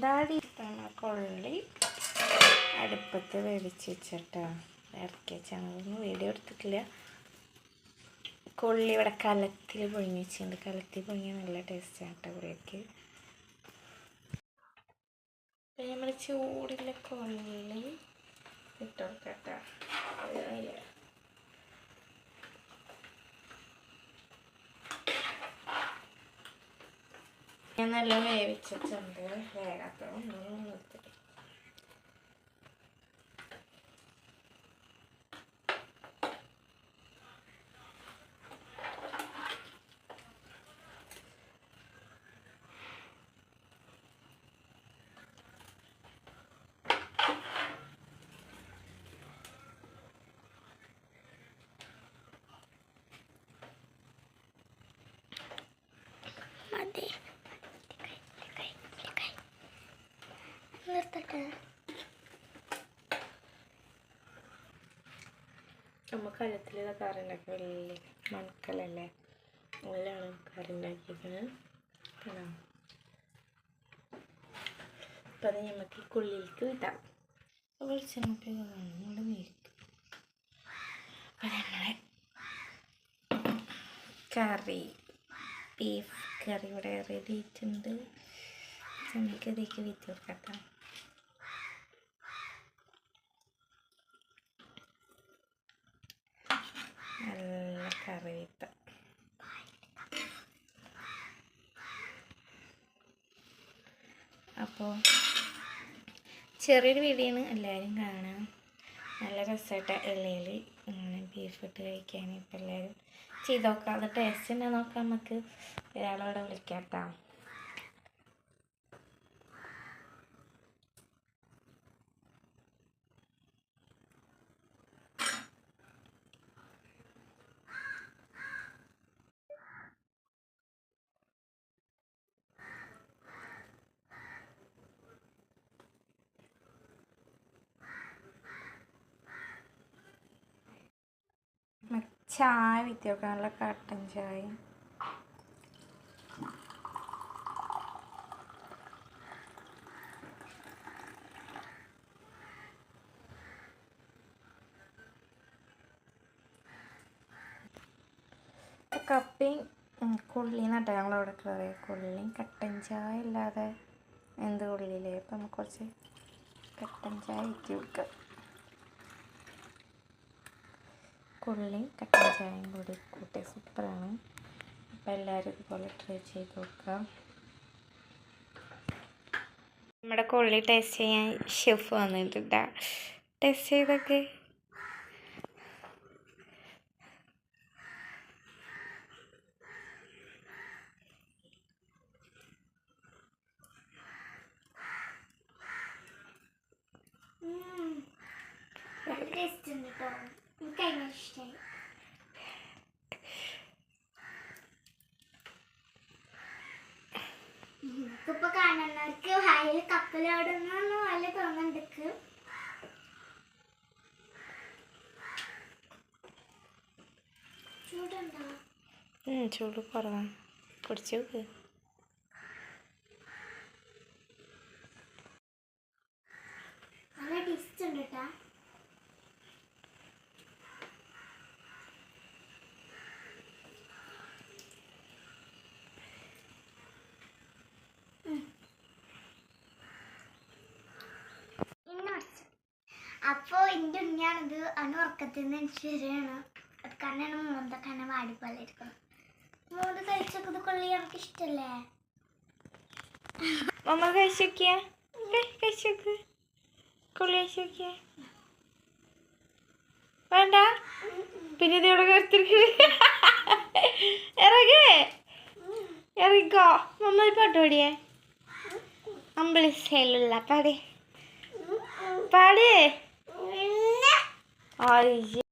ചൂടാടി ഇട്ടാണ്. കൊള്ളി. അടുപ്പത്ത് വേവിച്ച് വെച്ചിട്ടാ. ഇറക്കിയ ചാനലൊന്നും വീഡിയോ എടുത്തിട്ടില്ല. കൊള്ളി ഇവിടെ കലത്തിൽ പൊഴിഞ്ഞു വെച്ചിട്ടുണ്ട്. കലത്തിൽ പൊഴിഞ്ഞാൽ നല്ല ടേസ്റ്റാണ് കേട്ടോ കുറേക്ക് നമ്മൾ ചൂടുള്ള കൊള്ളി നല്ല വേവിച്ചിട്ടുണ്ട്. വേഗത്തോളം ഒന്നും നിർത്തിട്ട് നിർത്തട്ടെ നമ്മൾ കലത്തിലുള്ള കറി ഉണ്ടാക്കി വലിയ മൺകലല്ലേ? അതിലാണ് കറി ഉണ്ടാക്കിയിരിക്കുന്നത് കാണാം അപ്പം അത് നമുക്ക് കുള്ളിലേക്ക് വിടാം വെളിച്ചെണ്ണ നമ്മുടെ നീക്കും നമ്മളെ കറി ബീഫ് കറി ഇവിടെ റെഡി ആയിട്ടുണ്ട്. നമുക്ക് ഇതിലേക്ക് വിറ്റ് കൊടുക്കട്ടോ. നല്ല കറിവേപ്പ്. അപ്പോൾ ചെറിയൊരു വീഡിയോ എല്ലാവരും കാണാം നല്ല രസമായിട്ട് ഇലയിൽ ഇങ്ങനെ ബീഫ് ഇട്ട് കഴിക്കാൻ ഇപ്പം എല്ലാവരും ചെയ്ത് നോക്കാം. അത് ടേസ്റ്റ് തന്നെ നോക്കാം നമുക്ക്. ഒരാളോടെ വിളിക്കാം കേട്ടോ. ചായ വെക്കാനുള്ള കട്ടൻ ചായ. കപ്പയും കൊള്ളിയും നട്ടാ ഞങ്ങളവിടെ കയറി കൊള്ളിയും കട്ടൻ ചായ ഇല്ലാതെ എന്ത് കൊള്ളിയില്ലേ? അപ്പം നമുക്ക് കുറച്ച് കട്ടൻ ചായ ഇറ്റി കൊടുക്കാം. കൊള്ളിയും കട്ടൻ ചായയും കൂടി കൂട്ടി സൂപ്പറാണ്. അപ്പോൾ എല്ലാവരും ഇതുപോലെ ട്രൈ ചെയ്ത് നോക്കാം. നമ്മുടെ കൊള്ളി ടേസ്റ്റ് ചെയ്യാൻ ഷെഫ് വന്നിട്ടുണ്ട്. ടേസ്റ്റ് ചെയ്തൊക്കെ. നല്ല ടേസ്റ്റ് ഉണ്ട് കേട്ടോ. ഇഷ്ടമായി ഇപ്പൊ കാണുന്നവർക്ക് വയൽ കപ്പലോടുന്നു വല്ല തോന്നുന്നുണ്ട് ചൂടുണ്ടോ? ചൂട് കുറവാണ്. കുടിച്ചു നോക്ക് നല്ല ടേസ്റ്റ് ഉണ്ട് കേട്ടാ അപ്പോ എന്റെ അവന് ഉറക്കത്തിൽ നിന്ന് എനിക്ക് ശരിയാണ്. അത് കാരണം മൂന്നൊക്കെ കണ്ണ വാടിപ്പോലെ ഇരിക്കണം മൂന്ന് കഴിച്ചത് കൊള്ളി എനിക്ക് ഇഷ്ടല്ലേ മമ്മ കഴിച്ചോക്കിയ? വേണ്ട. പിന്നെ ഇതോടെ കരുത്തിരിക്കണ് ഇറങ്ങേ. ഇറങ്ങിക്കോ. മമ്മ പാട്ട് പാടിയേ? അമ്പലിസയിലുള്ള പാടി. പാടി അയ്യ